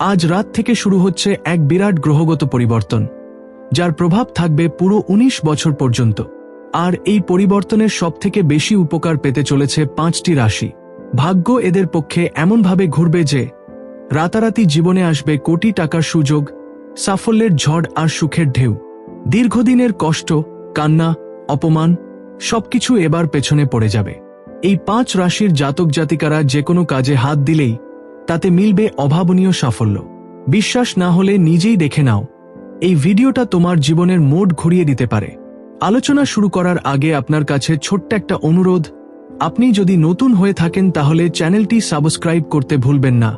আজ রাত থেকে শুরু হচ্ছে এক বিরাট গ্রহগত পরিবর্তন, যার প্রভাব থাকবে পুরো ১৯ বছর পর্যন্ত। আর এই পরিবর্তনের সবথেকে বেশি উপকার পেতে চলেছে পাঁচটি রাশি। ভাগ্য এদের পক্ষে এমনভাবে ঘুরবে যে, রাতারাতি জীবনে আসবে কোটি টাকার সুযোগ, সাফল্যের ঝড় আর সুখের ঢেউ। দীর্ঘদিনের কষ্ট, কান্না, অপমান, সবকিছু এবার পেছনে পড়ে যাবে। এই পাঁচ রাশির জাতক জাতিকারা যে কোনো কাজে হাত দিলেই তাতে মিলবে অভাবনীয় সাফল্য। বিশ্বাস না হলে নিজেই দেখে নাও, এই ভিডিওটা তোমার জীবনের মোড ঘুরিয়ে দিতে পারে। আলোচনা শুরু করার আগে আপনার কাছে ছোট্ট একটা অনুরোধ, আপনি যদি নতুন হয়ে থাকেন তাহলে চ্যানেলটি সাবস্ক্রাইব করতে ভুলবেন না।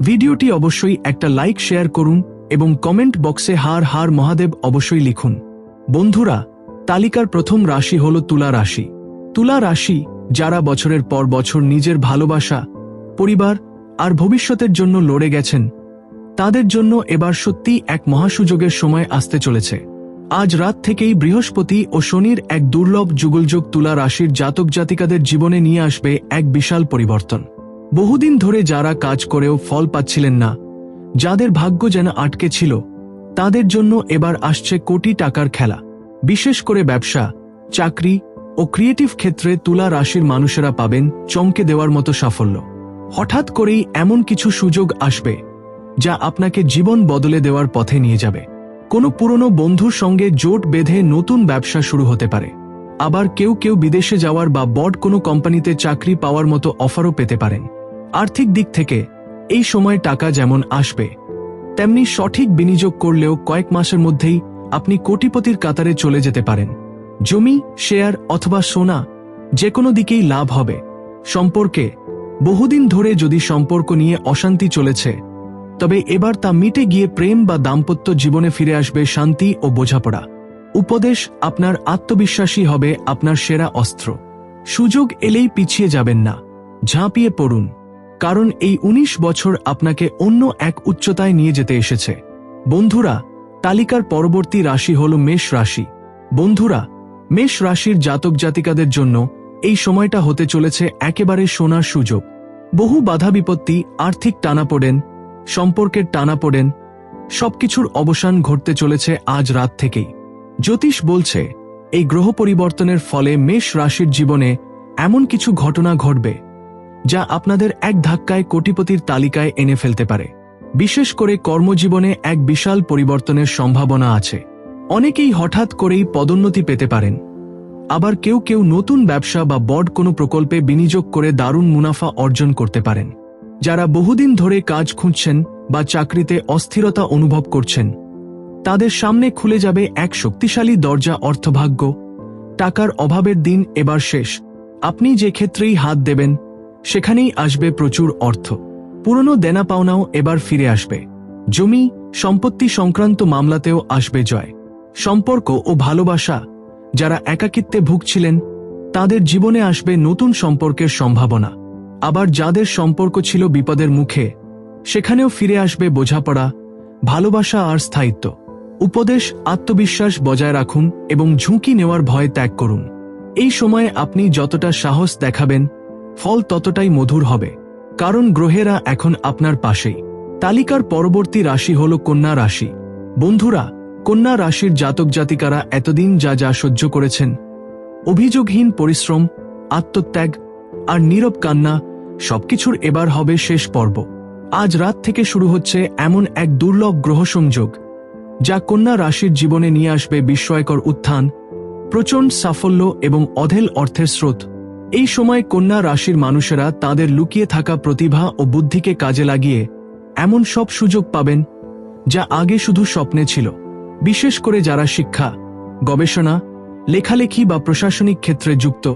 ভিডিওটি অবশ্যই একটা লাইক শেয়ার করুন এবং কমেন্ট বক্সে হার হার মহাদেব অবশ্যই লিখুন। বন্ধুরা, তালিকার প্রথম রাশি হল তুলা রাশি। তুলা রাশি, যারা বছরের পর বছর নিজের ভালোবাসা, পরিবার আর ভবিষ্যতের জন্য লড়ে গেছেন। তাদের জন্য এবার সত্যি এক মহাসুযোগের সময় আসতে চলেছে। আজ রাত থেকেই বৃহস্পতি ও শনির এক দুর্লভ যুগলযোগ তুলা রাশির জাতক জাতিকাদের জীবনে নিয়ে আসবে এক বিশাল পরিবর্তন। বহুদিন ধরে যারা কাজ করেও ফল পাচ্ছিলেন না, যাদের ভাগ্য যেন আটকে ছিল, তাদের জন্য এবার আসছে কোটি টাকার খেলা। বিশেষ করে ব্যবসা, চাকরি ও ক্রিয়েটিভ ক্ষেত্রে তুলা রাশির মানুষেরা পাবেন চমকে দেওয়ার মতো সাফল্য। হঠাৎ করেই এমন কিছু সুযোগ আসবে যা আপনাকে জীবন বদলে দেওয়ার পথে নিয়ে যাবে। কোনো পুরনো বন্ধুর সঙ্গে জোট বেঁধে নতুন ব্যবসা শুরু হতে পারে। আবার কেউ কেউ বিদেশে যাওয়ার বা বড় কোনো কোম্পানিতে চাকরি পাওয়ার মতো অফারও পেতে পারেন। আর্থিক দিক থেকে এই সময় টাকা যেমন আসবে, তেমনি সঠিক বিনিয়োগ করলেও কয়েক মাসের মধ্যেই আপনি কোটিপতির কাতারে চলে যেতে পারেন। জমি, শেয়ার অথবা সোনা যে কোনো দিকেই লাভ হবে। সম্পর্কে বহুদিন ধরে যদি সম্পর্ক নিয়ে অশান্তি চলেছে, তবে এবার তা মিটে গিয়ে প্রেম বা দাম্পত্য জীবনে ফিরে আসবে শান্তি ও বোঝাপড়া। উপদেশ, আপনার আত্মবিশ্বাসী হবে আপনার সেরা অস্ত্র। সুযোগ এলেই পিছিয়ে যাবেন না। ঝাঁপিয়ে পড়ুন। কারণ এই ১৯ বছর আপনাকে অন্য এক উচ্চতায় নিয়ে যেতে এসেছে। বন্ধুরা, তালিকার পরবর্তী রাশি হল মেষ রাশি। বন্ধুরা, মেষ রাশির জাতক জাতিকাদের জন্য এই সময়টা হতে চলেছে একেবারে সোনার সুযোগ। বহু বাধা বিপত্তি, আর্থিক টানাপোড়েন সম্পর্কের টানাপোড়েন সবকিছুর অবসান ঘটতে চলেছে আজ রাত থেকেই। জ্যোতিষ বলছে, এই গ্রহ পরিবর্তনের ফলে মেষ রাশির জীবনে এমন কিছু ঘটনা ঘটবে, যা আপনাদের এক ধাক্কায় কোটিপতির তালিকায় এনে ফেলতে পারে। বিশেষ করে কর্মজীবনে এক বিশাল পরিবর্তনের সম্ভাবনা আছে। অনেকেই হঠাৎ করেই পদোন্নতি পেতে পারেন। আবার কেউ কেউ নতুন ব্যবসা বা বড় কোনো প্রকল্পে বিনিয়োগ করে দারুণ মুনাফা অর্জন করতে পারেন। যারা বহুদিন ধরে কাজ খুঁজছেন বা চাকরিতে অস্থিরতা অনুভব করছেন, তাদের সামনে খুলে যাবে এক শক্তিশালী দরজা অর্থভাগ্য। টাকার অভাবের দিন এবার শেষ। আপনি যে ক্ষেত্রেই হাত দেবেন, সেখানেই আসবে প্রচুর অর্থ। পুরনো দেনা পাওনাও এবার ফিরে আসবে। জমি, সম্পত্তি সংক্রান্ত মামলাতেও আসবে জয়। সম্পর্ক ও ভালোবাসা যারা একাকিত্বে ভুগছিলেন, তাদের জীবনে আসবে নতুন সম্পর্কের সম্ভাবনা। আবার যাদের সম্পর্ক ছিল বিপদের মুখে, সেখানেও ফিরে আসবে বোঝাপড়া, ভালোবাসা আর স্থায়িত্ব। উপদেশ, আত্মবিশ্বাস বজায় রাখুন এবং ঝুঁকি নেওয়ার ভয় ত্যাগ করুন। এই সময়ে আপনি যতটা সাহস দেখাবেন, ফল ততটাই মধুর হবে। কারণ গ্রহেরা এখন আপনার পাশেই। তালিকার পরবর্তী রাশি হল কন্যা রাশি। বন্ধুরা কন্যা রাশির জাতক জাতিকারা এতদিন যা যা সহ্য করেছেন। অভিযোগহীন পরিশ্রম, আত্মত্যাগ আর নীরব কান্না সবকিছুর এবার হবে শেষ পর্ব। আজ রাত থেকে শুরু হচ্ছে এমন এক দুর্লভ গ্রহ সংযোগ যা কন্যা রাশির জীবনে নিয়ে আসবে বিস্ময়কর উত্থান, প্রচণ্ড সাফল্য এবং অধেল অর্থের স্রোত। এই সময় কন্যা রাশির মানুষেরা তাদের লুকিয়ে থাকা প্রতিভা ও বুদ্ধিকে কাজে লাগিয়ে এমন সব সুযোগ পাবেন, যা আগে শুধু স্বপ্নে ছিল। বিশেষ করে যারা শিক্ষা, গবেষণা, লেখালেখি বা প্রশাসনিক ক্ষেত্রে যুক্ত,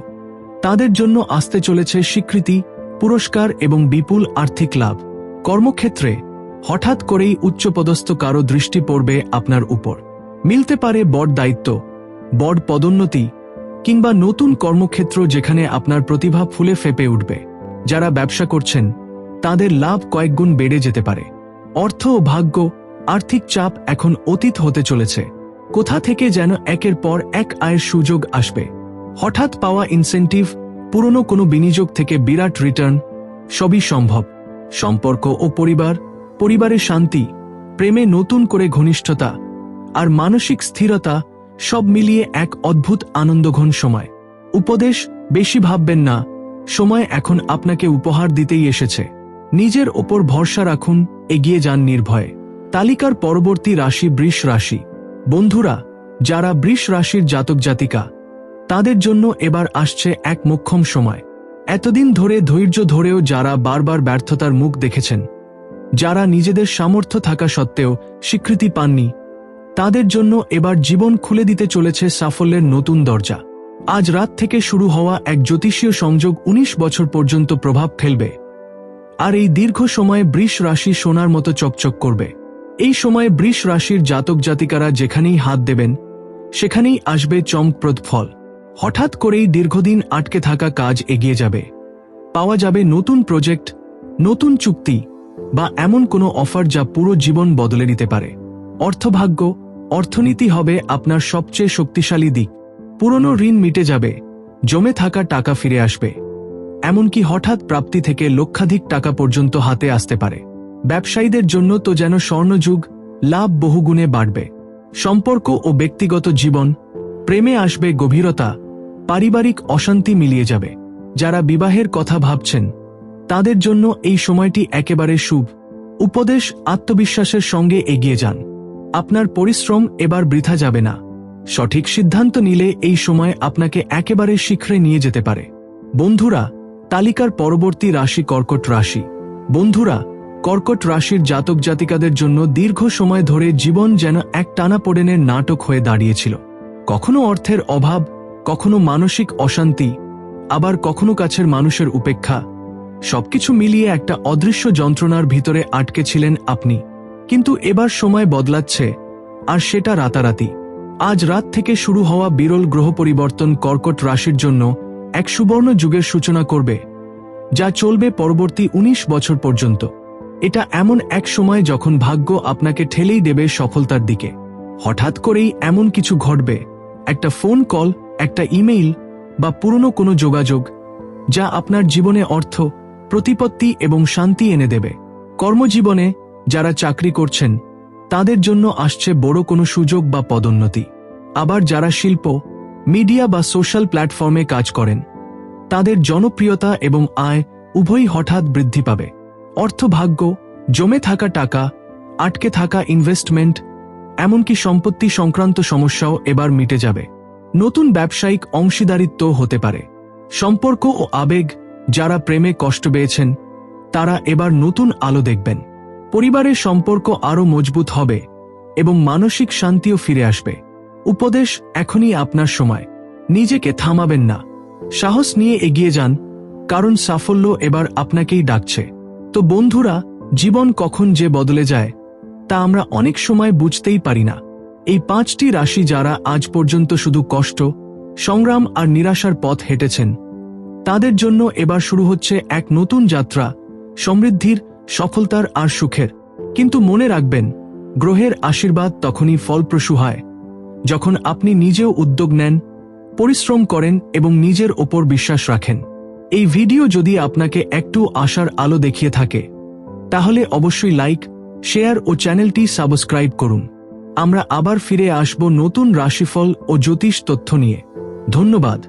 তাদের জন্য আসতে চলেছে স্বীকৃতি, পুরস্কার এবং বিপুল আর্থিক লাভ। কর্মক্ষেত্রে হঠাৎ করেই উচ্চপদস্থ কারও দৃষ্টি পড়বে আপনার উপর। মিলতে পারে বড় দায়িত্ব, বড় পদোন্নতি কিংবা নতুন কর্মক্ষেত্র যেখানে আপনার প্রতিভা ফুলে ফেপে উঠবে। যারা ব্যবসা করছেন, তাদের লাভ কয়েকগুণ বেড়ে যেতে পারে। অর্থ ও ভাগ্য আর্থিক চাপ এখন অতীত হতে চলেছে। কোথা থেকে যেন একের পর এক আয়ের সুযোগ আসবে। হঠাৎ পাওয়া ইনসেন্টিভ পুরনো কোনো বিনিয়োগ থেকে বিরাট রিটার্ন সবই সম্ভব। সম্পর্ক ও পরিবার পরিবারে শান্তি, প্রেমে নতুন করে ঘনিষ্ঠতা, আর মানসিক স্থিরতা সব মিলিয়ে এক অদ্ভুত আনন্দঘন সময়। উপদেশ, বেশি ভাববেন না। সময় এখন আপনাকে উপহার দিতেই এসেছে। নিজের ওপর ভরসা রাখুন, এগিয়ে যান নির্ভয়ে। তালিকার পরবর্তী রাশি বৃষ রাশি। বন্ধুরা, যারা বৃষ রাশির জাতক জাতিকা, তাদের জন্য এবার আসছে এক মোক্ষম সময়। এতদিন ধরে ধৈর্য ধরেও যারা বারবার ব্যর্থতার মুখ দেখেছেন, যারা নিজেদের সামর্থ্য থাকা সত্ত্বেও স্বীকৃতি পাননি, তাদের জন্য এবার জীবন খুলে দিতে চলেছে সাফল্যের নতুন দরজা। আজ রাত থেকে শুরু হওয়া এক জ্যোতিষীয় সংযোগ ১৯ বছর পর্যন্ত প্রভাব ফেলবে। আর এই দীর্ঘ সময়ে বৃষ রাশি সোনার মতো চকচক করবে। এই সময়ে বৃষ রাশির জাতক জাতিকারা যেখানেই হাত দেবেন, সেখানেই আসবে চমকপ্রদ ফল। হঠাৎ করেই দীর্ঘদিন আটকে থাকা কাজ এগিয়ে যাবে। পাওয়া যাবে নতুন প্রজেক্ট, নতুন চুক্তি বা এমন কোনো অফার যা পুরো জীবন বদলে দিতে পারে। অর্থভাগ্য, অর্থনীতি হবে আপনার সবচেয়ে শক্তিশালী দিক। পুরনো ঋণ মিটে যাবে, জমে থাকা টাকা ফিরে আসবে। এমনকি হঠাৎ প্রাপ্তি থেকে লক্ষাধিক টাকা পর্যন্ত হাতে আসতে পারে। ব্যবসায়ীদের জন্য তো যেন স্বর্ণযুগ, লাভ বহুগুণে বাড়বে। সম্পর্ক ও ব্যক্তিগত জীবন, প্রেমে আসবে গভীরতা, পারিবারিক অশান্তি মিলিয়ে যাবে। যারা বিবাহের কথা ভাবছেন, তাদের জন্য এই সময়টি একেবারে শুভ। উপদেশ আত্মবিশ্বাসের সঙ্গে এগিয়ে যান। আপনার পরিশ্রম এবার বৃথা যাবে না। সঠিক সিদ্ধান্ত নিলে এই সময় আপনাকে একেবারে শিখরে নিয়ে যেতে পারে। বন্ধুরা, তালিকার পরবর্তী রাশি কর্কট রাশি। বন্ধুরা কর্কট রাশির জাতক জাতিকাদের জন্য দীর্ঘ সময় ধরে জীবন যেন এক টানা টানাপোড়েনের নাটক হয়ে দাঁড়িয়েছিল। কখনো অর্থের অভাব, কখনো মানসিক অশান্তি, আবার কখনো কাছের মানুষের উপেক্ষা। সবকিছু মিলিয়ে একটা অদৃশ্য যন্ত্রণার ভিতরে আটকে ছিলেন আপনি। কিন্তু এবার সময় বদলাচ্ছে, আর সেটা রাতারাতি। আজ রাত থেকে শুরু হওয়া বিরল গ্রহ পরিবর্তন কর্কট রাশির জন্য এক সুবর্ণ যুগের সূচনা করবে, যা চলবে পরবর্তী ১৯ বছর পর্যন্ত। এটা এমন এক সময় যখন ভাগ্য আপনাকে ঠেলেই দেবে সফলতার দিকে। হঠাৎ করেই এমন কিছু ঘটবে। একটা ফোন কল, একটা ইমেইল বা পুরনো কোনো যোগাযোগ যা আপনার জীবনে অর্থ, প্রতিপত্তি এবং শান্তি এনে দেবে। কর্মজীবনে যারা চাকরি করছেন, তাদের জন্য আসছে বড় কোনো সুযোগ বা পদোন্নতি। আবার যারা শিল্প, মিডিয়া বা সোশ্যাল প্ল্যাটফর্মে কাজ করেন, তাদের জনপ্রিয়তা এবং আয় উভয়ই হঠাৎ বৃদ্ধি পাবে। অর্থভাগ্য, জমে থাকা টাকা, আটকে থাকা ইনভেস্টমেন্ট এমনকি সম্পত্তি সংক্রান্ত সমস্যাও এবার মিটে যাবে। নতুন ব্যবসায়িক অংশীদারিত্ব হতে পারে। সম্পর্ক ও আবেগ, যারা প্রেমে কষ্ট পেয়েছেন, তারা এবার নতুন আলো দেখবেন। পরিবারের সম্পর্ক আরও মজবুত হবে এবং মানসিক শান্তিও ফিরে আসবে। উপদেশ, এখনই আপনার সময়। নিজেকে থামাবেন না। সাহস নিয়ে এগিয়ে যান, কারণ সাফল্য এবার আপনাকেই ডাকছে। তো বন্ধুরা, জীবন কখন যে বদলে যায়, তা আমরা অনেক সময় বুঝতেই পারি না। এই পাঁচটি রাশি যারা আজ পর্যন্ত শুধু কষ্ট, সংগ্রাম আর নিরাশার পথ হেঁটেছেন, তাদের জন্য এবার শুরু হচ্ছে এক নতুন যাত্রা, সমৃদ্ধির, সফলতার আর সুখের। কিন্তু মনে রাখবেন, গ্রহের আশীর্বাদ তখনই ফলপ্রসূ হয়, যখন আপনি নিজেও উদ্যোগ নেন, পরিশ্রম করেন এবং নিজের ওপর বিশ্বাস রাখেন। এই ভিডিও যদি আপনাকে একটু আশার আলো দেখিয়ে থাকে, তাহলে অবশ্যই লাইক, শেয়ার ও চ্যানেলটি সাবস্ক্রাইব করুন। আমরা আবার ফিরে আসব নতুন রাশিফল ও জ্যোতিষ তথ্য নিয়ে। ধন্যবাদ।